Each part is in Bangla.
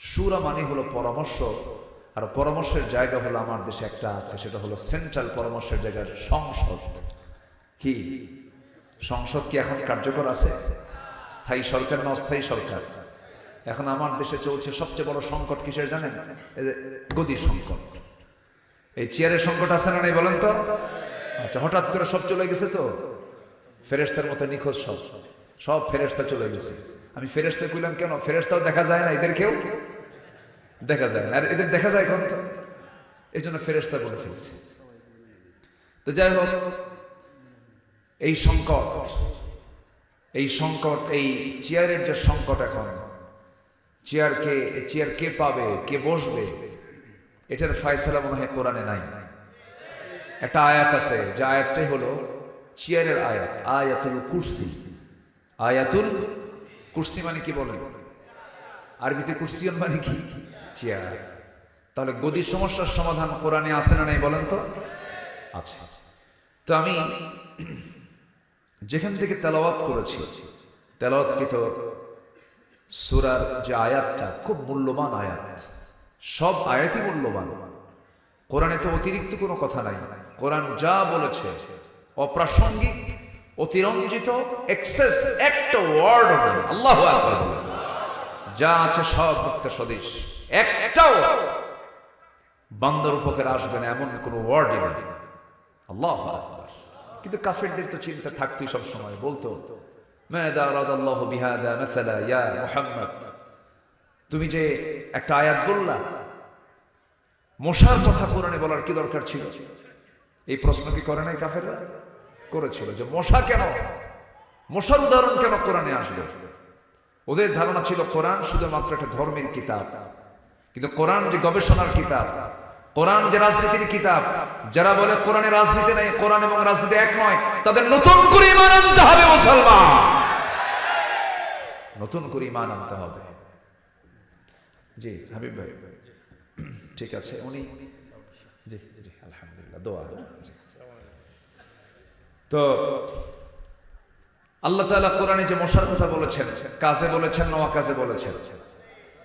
সুরা মানে হলো পরামর্শ, আর পরামর্শের জায়গা হলো আমার দেশে একটা আছে, সেটা হলো সেন্ট্রাল পরামর্শের জায়গা সংসদ। কি? সংসদ কি এখন কার্যকর আছে? স্থায়ী সরকার না অস্থায়ী সরকার? এখন আমার দেশে চলছে সবচেয়ে বড় সংকট কিসের জানেন? গদি সংকট। এই চেয়ারের সংকট আছে না নেই বলেন তো? আচ্ছা হঠাৎ করে সব চলে গেছে তো? ফেরেস্তার মতো নিখোঁজ সব। সব ফেরেস্তা চলে গেছে। আমি ফেরেস্তা কইলাম, কেন? ফেরেস্তাও দেখা যায় না? এদের কেউ? দেখা যায় না। আর এদের দেখা যায় কোন এই জন্য ফেরেস্তা বলে ফেলছে। তো যাই হোক, এই সংকট এই সংকট, এই চেয়ারের যে সংকট এখন, চেয়ার কে চেয়ার কে পাবে, কে বসবে, এটার ফায়সালা মনে হয় কোরআনে নাই। একটা আয়াত আছে, যে আয়াতটাই হলো চেয়ারের আয়াত, আয়াতুল কুরসি। আয়াতুল কুরসি মানে কি বলেন? আরবিতে কুরসিয়ন মানে কি? চেয়ার। তাহলে গদির সমস্যার সমাধান কোরআনে আছে না নাই বলেন তো? আচ্ছা। তো আমি যেখান থেকে তেলাওয়াত করেছি তেলাওয়াতকৃত সুরার যে আয়াতটা খুব মূল্যবান আয়াত। সব আয়াতই মূল্যবান। কোরআনে তো অতিরিক্ত কোনো কথা নাই। কোরআন যা বলেছে অপ্রাসঙ্গিক। অতিরঞ্জিত এক্সেস একটা ওয়ার্ড আল্লাহ যা আছে সব মুক্ত স্বদেশ। একটাও বান্দর উপকার আসবে না, এমন কোনো ওয়ার্ডই নেই। আল্লাহ কিন্তু কাফেরদের তো চিন্তা থাকতোই সব সময়, বলতো তুমি যে একটা আয়াত বললা, মশার কথা কোরআনে বলার কি দরকার ছিল? এই প্রশ্ন কি করে নাই কাফেররা? করেছিল যে মশা কেন? মশার উদাহরণ কেন কোরআনে আসবে? ওদের ধারণা ছিল কোরআন শুধুমাত্র একটা ধর্মের কিতাব। কিন্তু কোরআন যে গবেষণার কিতাব, কোরআন যে রাজনীতির কিতাব, যারা বলে কোরআনে রাজনীতি নেই, কোরআন এবং রাজনীতি এক নয়, তাদের নতুন করে ইমান আনতে হবে মুসলমান। নতুন করে ইমান আনতে হবে। জি, হাবিব ভাই। ঠিক আছে, উনি জি জি, আলহামদুলিল্লাহ, দোয়া। তো আল্লাহ তাআলা কোরআনে যে মশার কথা বলেছেন কাজে বলেছেন নওয়া কাজে বলেছেন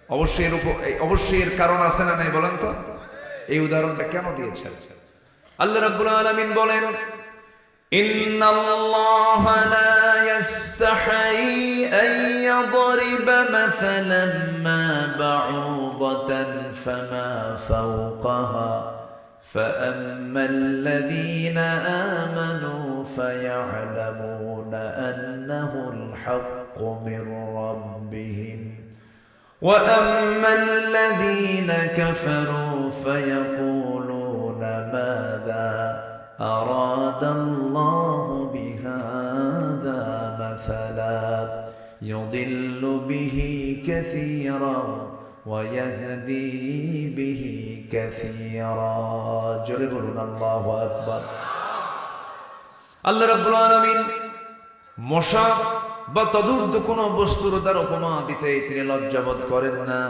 অবশ্যই এর উপর এই- অবশ্যই এর কারণ আছে না নাই বলেন তো এই উদাহরণটা কেন দিয়েছেন আল্লাহ রাব্বুল আলামিন বলেন إن الله لا يستحي أن يضرب مثلا ما بعوضة فما فوقها فأما الذين آمنوا فيعلمون أنه الحق من ربهم. وأما الذين كفروا فيقولون ماذا أراد الله بهذا مثلا؟ يضل به كثيرا ويهدي به كثيرا. جربنا الله أكبر. আল্লাহ রাব্বুল আলামিন মশা বা তদুর্ধ কোন বস্তুর দ্বারা উপমা দিতে তিনি লজ্জাবোধ করেন না।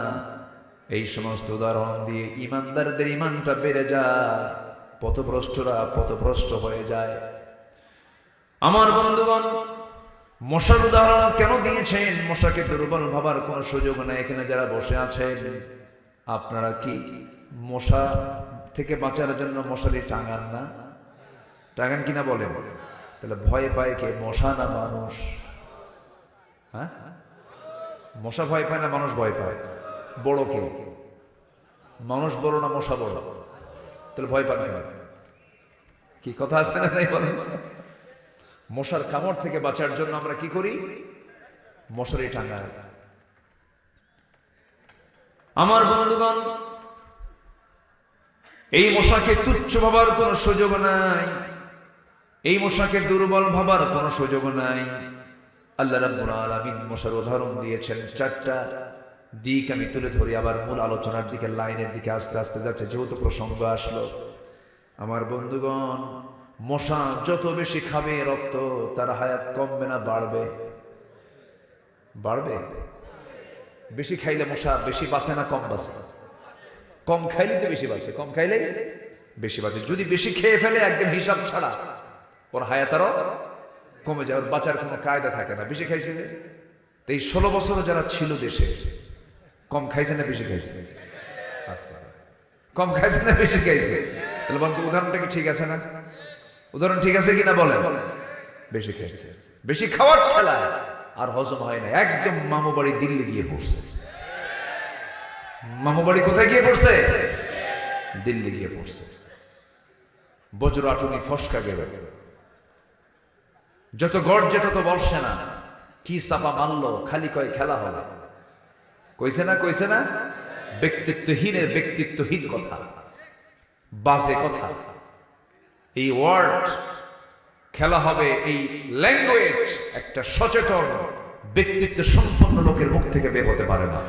এই সমস্ত উদাহরণ দিয়ে ইমানদারদের ইমানটা বেড়ে যায়, পথভ্রষ্টরা পথভ্রষ্ট হয়ে যায়। আমার বন্ধুগণ, মশার উদাহরণ কেন দিয়েছেন? মশাকে দুর্বল ভাবার কোনো সুযোগ নেই এখানে যারা বসে আছেন। আপনারা কি মশা থেকে বাঁচার জন্য মশারি টাঙান না? টাঙান কিনা বলেন। তাহলে ভয় পায় কে? মশা না মানুষ? হ্যাঁ? মশা ভয় পায় না মানুষ ভয় পায়? বড় কে? মানুষ বড় না মশা বড়? তাহলে ভয় পান কেন? কি কথা আসছে না তাই বলেন? মশার কামড় থেকে বাঁচার জন্য আমরা কি করি? মশারি টাঙাই। আমার বন্ধুগণ, এই মশাকে তুচ্ছ ভাবার কোনো সুযোগ নাই। এই মশাকে দুর্বল ভাবার কোনো সুযোগ নাই। আল্লাহ রাব্বুল আলামিন মশার উদাহরণ দিয়েছেন, চারটা দিক আমি তুলে ধরি, আবার মূল আলোচনার দিকে, লাইনের দিকে আস্তে আস্তে যাচ্ছে। যেহেতু প্রসঙ্গ আসলো, আমার বন্ধুগণ, মশা যত বেশি খাবে রক্ত, তার হায়াত কমবে না, বাড়বে? বাড়বে? বেশি খাইলে মশা বেশি বাঁচে না, কম বাঁচে? কম খাইলে তো বেশি বাঁচে, কম খাইলে বেশি বাঁচে। যদি বেশি খেয়ে ফেলে একদম হিসাব ছাড়া ওর হায়াতারও কমে যায়, ওর বাঁচার কোনো কায়দা থাকে না। বেশি খাইছে। তো এই ষোলো বছর যারা ছিল দেশে, কম খাইছে না বেশি খাইছে। কম খাইছে না বেশি খাইছে? তাহলে বলতো উদাহরণটা কি ঠিক আছে না? উদাহরণ ঠিক আছে কিনা বলেন? বেশি খাইছে। বেশি খাওয়ার ঠেলা আর হজম হয় না। একদম মামু বাড়ি দিল্লি গিয়ে পড়ছে। মামু বাড়ি কোথায় গিয়ে পড়ছে? দিল্লি গিয়ে পড়ছে। বজ্র আটুনি ফসকা গেল। যত গর্জে তত বর্ষে না। কি চাপা মারলো খালি কয় খেলা হলো। কইছে না কইছে না? ব্যক্তিত্বহীনের ব্যক্তিত্বহীন কথা। বাজে কথা। এই ওয়ার্ড খেলা হবে এই ল্যাঙ্গুয়েজ একটা সচেতন ব্যক্তিত্ব সম্পন্ন লোকের মুখ থেকে বের হতে পারে না।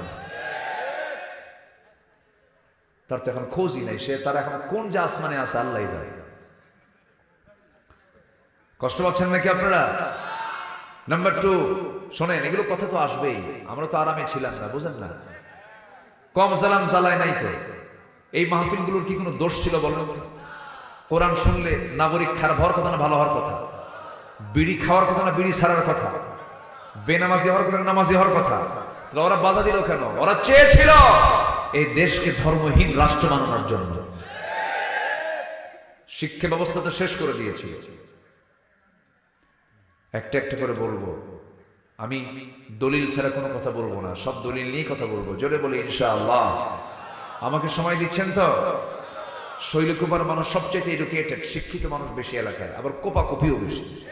তার তো এখন খোঁজই নাই, সে তার এখন কোন যে আসমানে আছে আল্লাহ জানে। কষ্ট পাচ্ছেন নাকি আপনারা? নাম্বার টু শোনেন, এগুলো কথা তো আসবেই। আমরা তো আরামে ছিলাম না, বুঝেন না? কম জালাম জ্বালায় নাই তো? এই মাহফিলগুলোর কি কোনো দোষ ছিল বলেন? কোরআন শুনলে নাগরিক খারাপ হওয়ার কথা না ভালো হওয়ার কথা? বিড়ি খাওয়ার কথা না বিড়ি ছাড়ার কথা? বেনামাজি হওয়ার কথা নামাজি হওয়ার কথা? ওরা বাধা দিল কেন? ওরা চেয়েছিল এই দেশকে ধর্মহীন রাষ্ট্র বানানোর জন্য। শিক্ষা ব্যবস্থা তো শেষ করে দিয়েছিল একটা একটা করে বলব। আমি দলিল ছাড়া কোনো কথা বলব না, সব দলিল নিয়ে কথা বলব। জোরে বলে, ইনশাআল্লাহ। আমাকে সময় দিচ্ছেন তো? শৈলকুপার মানুষ সবচেয়ে এডুকেটেড শিক্ষিত মানুষ বেশি এলাকায় আবার কোপা কপিও বেশি।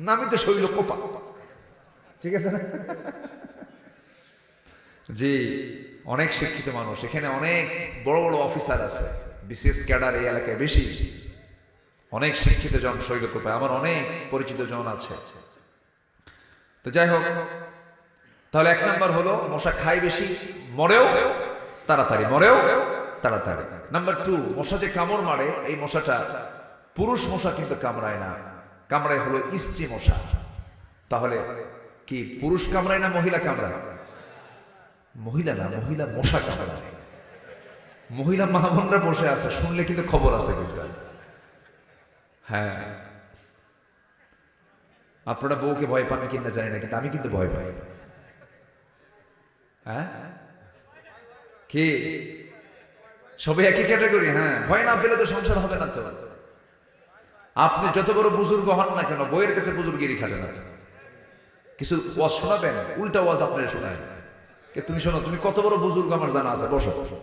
নামই তো শৈল কোপা ঠিক আছে না? জি, অনেক শিক্ষিত মানুষ। এখানে অনেক বড় বড় অফিসার আছে। বিশেষ ক্যাডার এই এলাকায় বেশি। অনেক শিক্ষিত জন শৈলকুপায় আমার অনেক পরিচিত জন আছে। তো যাই হোক, তাহলে এক নাম্বার হলো, মশা খায় বেশি, মরেও তাড়াতাড়ি মরেও তাড়াতাড়ি। নাম্বার টু মশা যে কামড় মারে, এই মশাটা পুরুষ মশা কিন্তু কামড়ায় না। কামড়ায় হলো স্ত্রী মশা। তাহলে কি পুরুষ কামড়ায় না মহিলা কামড়ায়? মহিলা না, মহিলা মশা কামড়ায়। মহিলা মাহমনরা বসে আছে, শুনলে কিন্তু খবর আছে কিন্তু। হ্যাঁ। আপনারা বউকে ভয় পান কিনা জানি না, কিন্তু আমি কিন্তু ভয় পাই। হ্যাঁ? কি? সবাই একই ক্যাটাগরি হ্যাঁ। ভয় না পেলে তো সংসার হবে না তো। আপনি যত বড় বুজুর্গ হন না কেন বইয়ের কাছে বুজুর্গিরি খাটে না। কিছু ওয়াজ শোনাবেন? উল্টা ওয়াজ আপনার শোনায়। তুমি শোনো, তুমি কত বড় বুজুর্গ আমার জানা আছে বসো বসো।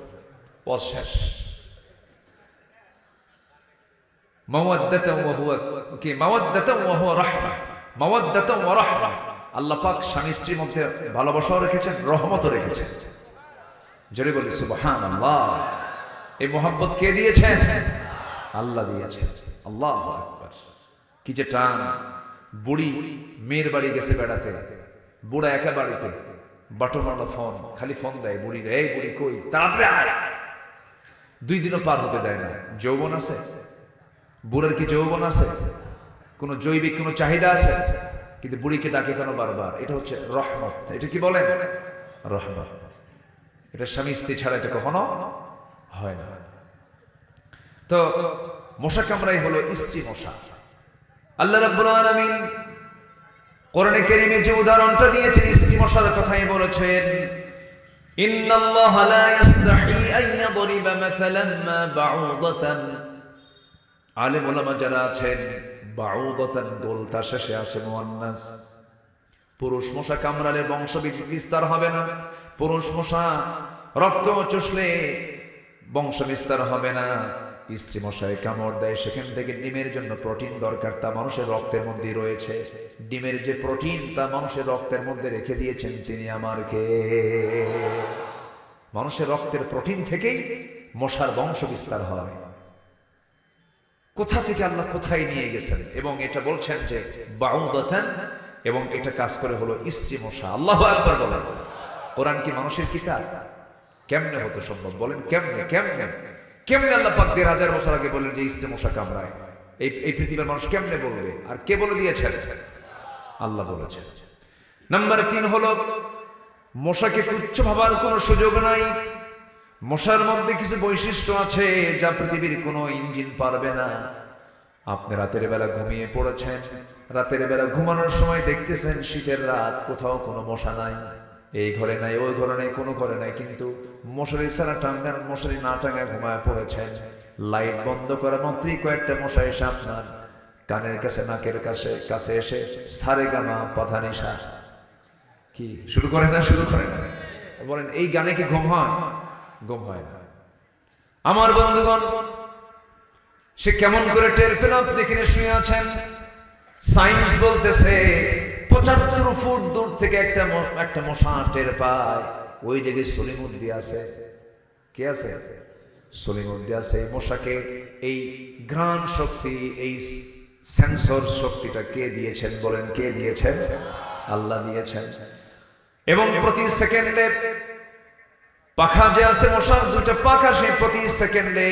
ওয়াজ শেষ মাওয়াদ্দাতাম ওয়া হুয়া কি আল্লাহ পাক স্বামী স্ত্রীর মধ্যে ভালোবাসাও রেখেছেন, রহমতও রেখেছেন। জোরে বলি, সুবহানাল্লাহ। এই মোহাম্মত কে দিয়েছেন? আল্লাহ দিয়েছেন। আল্লাহ কি যে টান। বুড়ি মেয়ের বাড়ি গেছে বেড়াতে। বুড়া একা বাড়িতে। বাটন ফোন, খালি ফোন দেয় বুড়ি রে বুড়ি কই? তাড়াতাড়ি দুই দিনও পার হতে দেয় না। যৌবন আছে? বুড়ের কি যৌবন আছে? কোনো জৈবিক কোনো চাহিদা আছে? কিন্তু বুড়িকে ডাকে কেন বারবার? এটা হচ্ছে রহমত। এটা কি বলেন? রহমত। এটা স্বামী স্ত্রী ছাড়া এটা কখনো হয় না। তো মশা কামড়াই হলো স্ত্রী মশা। আল্লাহ রাব্বুল আলামিন কোরআনে কেরিমে যে উদাহরণটা দিয়েছেন, স্ত্রী মশার কথাই বলেছেন, ইন্নাল্লাহা লা ইসতাহি আন ইয়াদরিবা মাসালান মা বাউদাতান আলে মোলামা যারা আছেন বাউদতান গোলতা শেষে আসে মোয়ান্নাস। পুরুষ মশা কামড়ালে বংশ বিস্তার হবে না। পুরুষ মশা রক্ত চুষলে বংশ বিস্তার হবে না। স্ত্রী মশায় কামড় দেয়, সেখান থেকে ডিমের জন্য প্রোটিন দরকার, তা মানুষের রক্তের মধ্যে রয়েছে। ডিমের যে প্রোটিন, তা মানুষের রক্তের মধ্যে রেখে দিয়েছেন তিনি আমার আমারকে। মানুষের রক্তের প্রোটিন থেকেই মশার বংশ বিস্তার হয় কোথা থেকে আল্লাহ কোথায় নিয়ে গেছেন? এবং এটা বলছেন যে বাউদাতান, এবং এটা কাজ করে হলো স্ত্রী মশা। আল্লাহ একবার বলেন। কোরআন কি মানুষের কিতাব? কেমনে হতে সম্ভব বলেন? কেমনে কেমনে? কেমনে আল্লাহ পাক দেড় হাজার বছর আগে বলেন যে স্ত্রী মশা কামড়ায়? এই এই পৃথিবীর মানুষ কেমনে বলবে? আর কে বলে দিয়েছেন? আল্লাহ বলেছেন। নাম্বার তিন হলো, মশাকে তুচ্ছ ভাবার কোনো সুযোগ নাই। মশার মধ্যে কিছু বৈশিষ্ট্য আছে যা পৃথিবীর কোনো ইঞ্জিন পারবে না। আপনি রাতের বেলা ঘুমিয়ে পড়েছেন, রাতের বেলা ঘুমানোর সময় দেখতেছেন শীতের রাত, কোথাও কোনো মশা নাই। এই ঘরে নাই, ওই ঘরে নাই, কোনো ঘরে নাই, কিন্তু মশারি ছাড়া টাঙ্গান মশারি না টাঙ্গায় ঘুমায় পড়েছেন। লাইট বন্ধ করা মাত্রই কয়েকটা মশা এসে আপনার কানের কাছে, নাকের কাছে কাছে এসে সারে গানা পাধানিসা কি, শুরু করে না, শুরু করে না। বলেন, এই গানে কি ঘুম হয়? ঘুম হয় না। আমার বন্ধুগণ, সে কেমন করে টের পেল এখানে শুয়ে আছেন। সায়েন্স বলতেছে, পঁচাত্তর ফুট দূর থেকে একটা একটা মশা টের পায়। ওই জায়গায় সলিমুদ্দি আছে। কে আছে? সলিমুদ্দি আছে। এই মশাকে এই ঘ্রাণ শক্তি, এই সেন্সর শক্তিটা কে দিয়েছেন বলেন? কে দিয়েছেন? আল্লাহ দিয়েছেন। এবং প্রতি সেকেন্ডে পাখা যে আছে মশার দুটো পাখা সে প্রতি সেকেন্ডে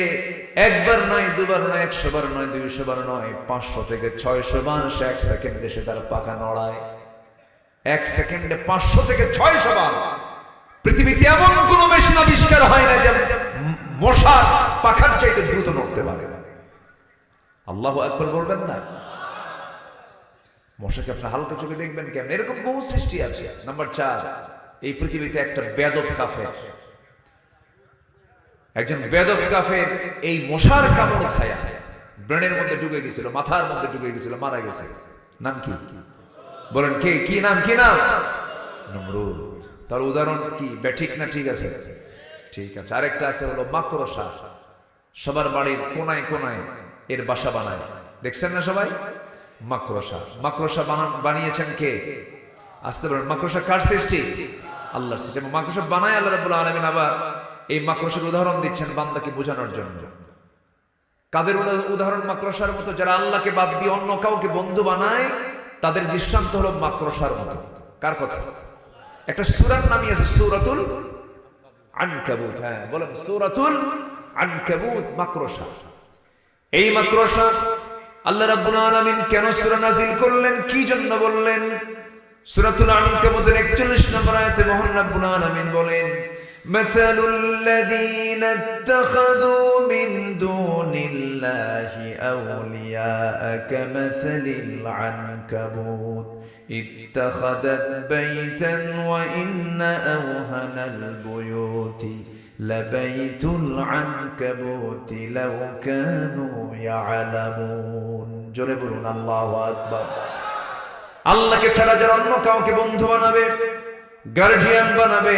একবার নয়, দুবার নয়, একশো বার নয়, দুইশো বার নয়, পাঁচশো থেকে ছয়শো বার সে এক সেকেন্ডে সে তার পাখা নড়ায়। এক সেকেন্ডে পাঁচশো থেকে ছয়শো বার। পৃথিবীতে এমন কোন মেশিন আবিষ্কার হয় না যে মশা পাখার চাইতে দ্রুত নড়তে পারে। আল্লাহ একবার বলবেন না? মশাকে আপনি হালকা চোখে দেখবেন কেমন? এরকম বহু সৃষ্টি আছে। নাম্বার চার, এই পৃথিবীতে একটা বেদব কাফের। একজন বেদব কাফের এই মশার কামড় খায়া ব্রেনের মধ্যে ঢুকে গেছিল, মাথার মধ্যে ঢুকে গেছিল, মারা গেছে। নাম কি? বলেন, কে? কি নাম? কি নাম? তার উদাহরণ কি? ব্যাঠিক না ঠিক আছে? ঠিক আছে। আরেকটা আছে হলো মাকড়সা সবার বাড়ির কোনায় কোনায় এর বাসা বানায়। দেখছেন না সবাই? মাকড়সা মাকড়সা বানিয়েছেন কে? আসতে পারেন মাকড়সা কার সৃষ্টি? আল্লাহর সৃষ্টি। মাকড়সা বানায় আল্লাহ রাব্বুল আলামিন আবার এই মাকড়সার উদাহরণ দিচ্ছেন বান্দাকে বোঝানোর জন্য। কাদের উদাহরণ মাকড়সার মতো? যারা আল্লাহকে বাদ দিয়ে অন্য কাউকে বন্ধু বানায়, তাদের দৃষ্টান্ত হলো মাকড়সার মতো। কার কথা? একটা সুরার নামই আছে সুরাতুল আনকাবুত। হ্যাঁ বলেন, সুরাতুল আনকাবুত, মাকড়সা। এই মাকড়সা আল্লাহ রাব্বুল আলামিন কেন সূরা নাযিল করলেন? কি জন্য বললেন? সূরাতুল আনকাবুতের 41 নম্বর আয়াতে মহান রাব্বুল আলামিন বলেন مثل الذين اتخذوا من دون الله أولياء كمثل العنكبوت اتخذت بيتا وإن أوهن البيوت لبيت العنكبوت لو كانوا يعلمون জোরে বলুন আল্লাহু আকবার আল্লাহকে ছাড়া যারা অন্য কাউকে বন্ধু বানাবে গার্জিয়ান বানাবে,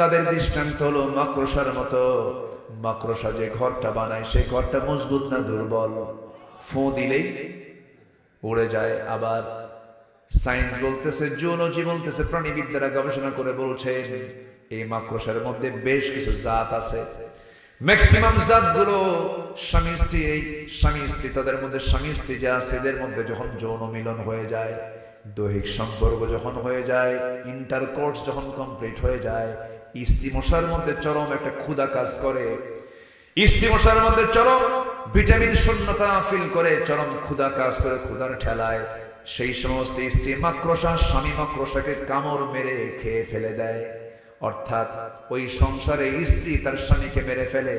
তাদের দৃষ্টান্ত হলো মাকড়সার মতো। মাকড়সা যে ঘরটা বানায়, সেই ঘরটা মজবুত না দুর্বল? ফু দিলেই উড়ে যায়। আবার সায়েন্স বলতেছে জুলজি বলতেছে, প্রাণীবিদ্যারা গবেষণা করে বলছে এই মাকড়সার মধ্যে বেশ কিছু জাত আছে। ম্যাক্সিমাম জাতগুলো স্বামী স্ত্রী, এই স্বামী স্ত্রী, তাদের মধ্যে স্বামী স্ত্রী যা আছে, এদের মধ্যে যখন যৌন মিলন হয়ে যায় দৈহিক সম্পর্ক যখন হয়ে যায় ইন্টারকোর্স যখন কমপ্লিট হয়ে যায় স্ত্রী মশার মধ্যে চরম একটা ক্ষুধা কাজ করে স্ত্রী মশার মধ্যে চরম ভিটামিন শূন্যতা ফিল করে, চরম ক্ষুধা কাজ করে, ক্ষুধার ঠেলায়। সেই সমস্ত স্ত্রী মাক্রসা স্বামী মাক্রসাকে কামড় মেরে খেয়ে ফেলে দেয়। অর্থাৎ ওই সংসারে স্ত্রী তার স্বামীকে মেরে ফেলে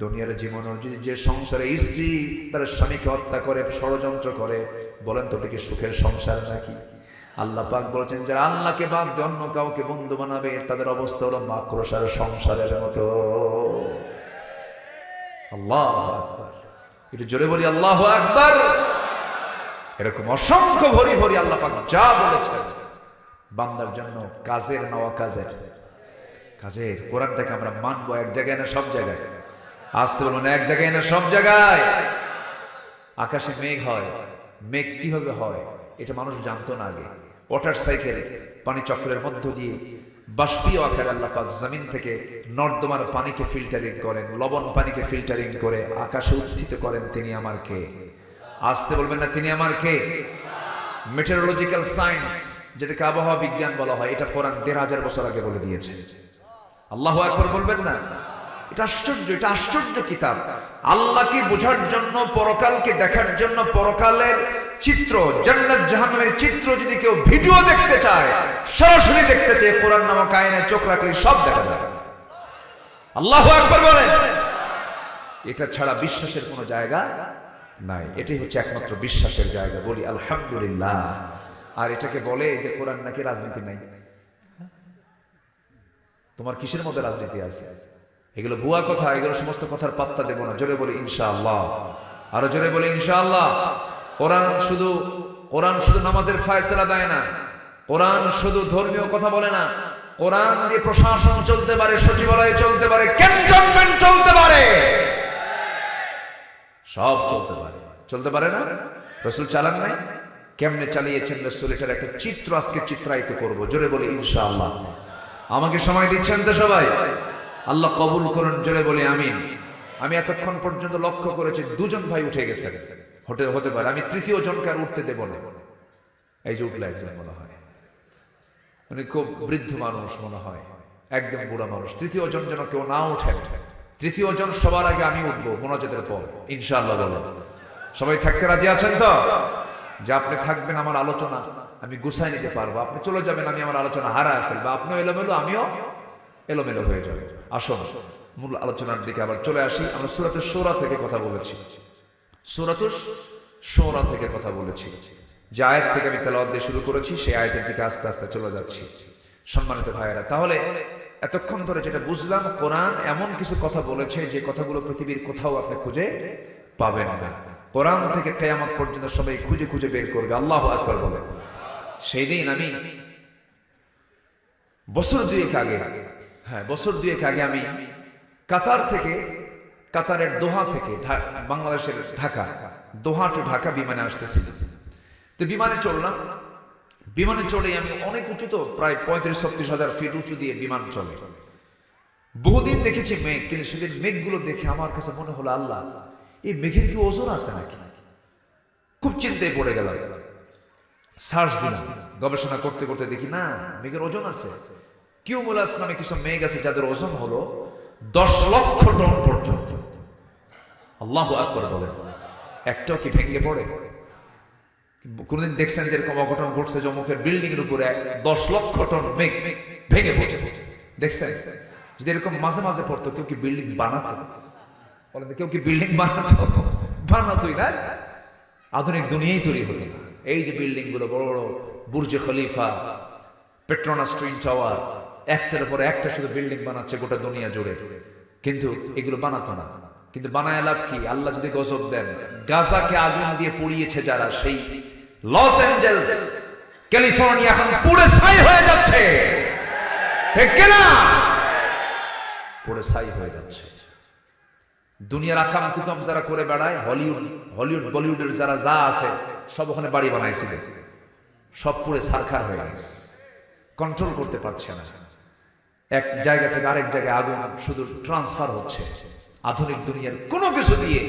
দুনিয়ার জীবন যদি যে সংসারে স্ত্রী, তার স্বামীকে হত্যা করে, ষড়যন্ত্র করে, বলেন তো ওটা কি সুখের সংসার নাকি? আল্লাহ পাক বলেছেন, যারা আল্লাহকে বাদ দিয়ে অন্য কাউকে বন্ধু বানাবে, তাদের অবস্থা হলো মাক্রসার সংসারের মতো। আল্লাহ একটু জোরে বলি, আল্লাহ আকবার। এরকম অসংখ্য ভরি ভরি আল্লাহ পাক যা বলেছেন, বান্দার জন্য কাজের নেওয়া কাজের কাজের, কোরআনটাকে আমরা মানবো এক জায়গায় না সব জায়গায়? আসতে বলব না এক জায়গায় না, সব জায়গায়। আকাশে মেঘ হয়। মেঘ কীভাবে হয়, এটা মানুষ জানতো না আগে। ওয়াটার সাইকেল, পানি চক্রের মধ্য দিয়ে বাষ্পীয় আকারে আল্লাহ পাক জমিন থেকে নর্দমার পানিকে ফিল্টারিং করেন, লবণ পানিকে ফিল্টারিং করে আকাশে উত্থিত করেন তিনি আমার কে আসতে বলবেন না, তিনি আমার কে মেটেরোলজিক্যাল সায়েন্স যেটাকে আবহাওয়া বিজ্ঞান বলা হয়, এটা কোরআন দেড় হাজার বছর আগে বলে দিয়েছে। আল্লাহ একবার বলবেন না? এটা আশ্চর্য এটা আশ্চর্য কিতাব। আল্লাহকে বোঝার জন্য পরকালকে দেখার জন্য পরকালের চিত্র, জান্নাত জাহান্নামের চিত্র যদি কেউ ভিডিও দেখতে চায়, সরাসরি দেখতে চায়, কোরআন নামক আয়নায় চোখ রাখলে সব দেখা যায় আল্লাহ একবার বলেন। এটা ছাড়া বিশ্বাসের কোনো জায়গা নাই। এটাই হচ্ছে একমাত্র বিশ্বাসের জায়গা। বলি, আলহামদুলিল্লাহ। আর এটাকে বলে যে কোরআন নাকি রাজনীতি নাই। তোমার কিসের মধ্যে রাজনীতি আছে? এগুলো ভুয়া কথা, এগুলো সমস্ত কথার পাত্তা দেবো না। জোরে বলি, ইনশাআল্লাহ। আরও জোরে বলি, ইনশাআল্লাহ। কোরআন শুধু কোরআন শুধু নামাজের ফায়সালা দেয় না। কোরআন শুধু ধর্মীয় কথা বলে না। কোরআন দিয়ে প্রশাসন চলতে পারে, সচিবালয় চলতে পারে ক্যান্টনমেন্ট চলতে পারে? সব চলতে পারে। চলতে পারে না? রসুল চালান নাই? কেমনে চালিয়েছেন রসুল? এটার একটা চিত্র আজকে চিত্রায়িত করব। জোরে বলি, ইনশাআল্লাহ। আমাকে সময় দিচ্ছেন তো সবাই? আল্লাহ কবুল করুন, জোরে বলি আমিন। আমি এতক্ষণ পর্যন্ত লক্ষ্য করেছি, দুজন ভাই উঠে গেছেন। হতে হতে পারে, আমি তৃতীয় জনকে আর উঠতে দেব না। এই যে উঠলে একজন মনে হয়। উনি খুব বৃদ্ধ মানুষ মনে হয়, একদম বুড়া মানুষ। তৃতীয় জন যেন কেউ না উঠে তৃতীয় জন সবার আগে আমি উঠবো মোনাজাতের পর, ইনশাআল্লাহ বলো। সবাই থাকতে রাজি আছেন তো? যে আপনি থাকবেন আমার আলোচনা, আমি গুছাই নিতে পারব। আপনি চলে যাবেন, আমি আমার আলোচনা হারায় ফেলব। আপনিও এলোমেলো, আমিও এলোমেলো হয়ে যাবে। আসুন, মূল আলোচনার দিকে আবার চলে আসি। আমরা সুরাতের সোরা থেকে কথা বলেছি। সুরাতুস সোরা থেকে কথা বলেছি। যে আয়াত থেকে আমি তেলাওয়াত দিয়ে শুরু করেছি, সেই আয়াতের দিকে আস্তে আস্তে চলে যাচ্ছি। সম্মানিত ভাইয়েরা, তাহলে এতক্ষণ ধরে যেটা বুঝলাম, কোরআন এমন কিছু কথা বলেছে যে কথাগুলো পৃথিবীর কোথাও আপনি খুঁজে পাবেন না। কোরআন থেকে কেয়ামত পর্যন্ত সবাই খুঁজে খুঁজে বের করবে। আল্লাহ আকবর বলে। সেই দিন আমি বছর দুয়েক আগে হ্যাঁ বছর দুয়েক আগে আমি কাতার থেকে, কাতারের দোহা থেকে বাংলাদেশের ঢাকা, দোহা টু ঢাকা বিমানে আসতেছিল তো বিমানে চললাম। বিমানে চড়ে আমি অনেক উঁচু তো প্রায় পঁয়ত্রিশ, ছত্রিশ হাজার ফিট উঁচু দিয়ে বিমান চলে। বহুদিন দেখেছি মেঘ, কিন্তু সেদিন মেঘগুলো দেখে আমার কাছে মনে হলো, আল্লাহ, এই মেঘের কি ওজন আছে নাকি? খুব চিন্তায় পড়ে গেলাম। সার্চ দিলাম, গবেষণা করতে করতে দেখি, না, মেঘের ওজন আছে। কিউমুলাস নামে কিছু মেঘ আছে যাদের ওজন হলো দশ লক্ষ টন পর্যন্ত। আল্লাহ আকবর বলেন একটাও কি ভেঙে পড়ে? কোনদিন দেখছেন যে এরকম অঘটন ঘটছে জমুখের বিল্ডিং এর উপরে দশ লক্ষ টন মেঘ ভেঙে পড়ছে। দেখছেন? যদি এরকম মাঝে মাঝে পড়তো, কেউ কি বিল্ডিং বানাতো? বলেন কেউ কি বিল্ডিং বানাতো? বানাতোই না। আধুনিক দুনিয়াই তৈরি হতো না। এই যে বিল্ডিংগুলো, বড় বড় Burj Khalifa Petronas twin tower একটার পর একটা শুধু বিল্ডিং বানাচ্ছে গোটা দুনিয়া জুড়ে। কিন্তু এগুলো বানাতো না। কিন্তু বানায় লাভ কি? আল্লাহ যদি গজব দেন, গাজাকে আগুন দিয়ে পুড়িয়েছে যারা, সেই লস অ্যাঞ্জেলস, ক্যালিফোর্নিয়া এখন পুড়ে ছাই হয়ে যাচ্ছে। ঠিক কিনা পুড়ে ছাই হয়ে যাচ্ছে। দুনিয়ার আকাম কুকাম যারা করে বেড়ায়, হলিউড হলিউড, বলিউডের যারা যা আছে, সব ওখানে বাড়ি বানাইছিল। সব পুরে সারখার হয়ে গেছে। কন্ট্রোল করতে পারছে না। এক জায়গা থেকে আরেক জায়গায় আগুন শুধু ট্রান্সফার হচ্ছে। আধুনিক দুনিয়ার কোনো কিছু দিয়ে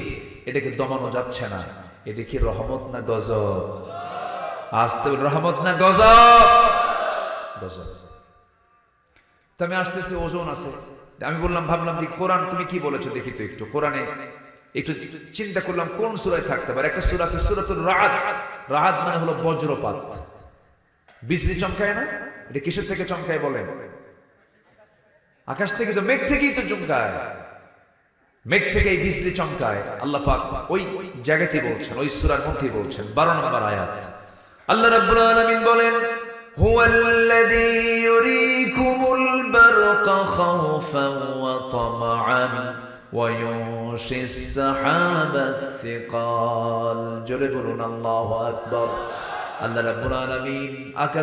এটাকে দমানো যাচ্ছে না। এটা কি রহমত না গজব? আসতে রহমত না তো আমি আসতেছি, ওজন আছে। আমি বললাম, ভাবলাম যে কোরআন তুমি কি বলেছ? দেখি তো একটু। কোরআনে একটু চিন্তা করলাম, কোন সুরায় থাকতে পারে? একটা সুরা আছে সুরাতুল রাহাত। রাহাত মানে হলো বজ্রপাত। বিজলি চমকায় না? এটা কিসের থেকে চমকায় বলেন? আকাশ থেকে তো মেঘ থেকেই তো চমকায়। মেঘ থেকে এই বিজলি চমকায়। আল্লাহ পাক ওই জায়গাতে বলছেন, ওই সুরার মধ্যে বলছেন, বারো নম্বর আয়াত। আল্লাহ রাব্বুল আলামিন বলেন, হুয়াল্লাযী আকাশ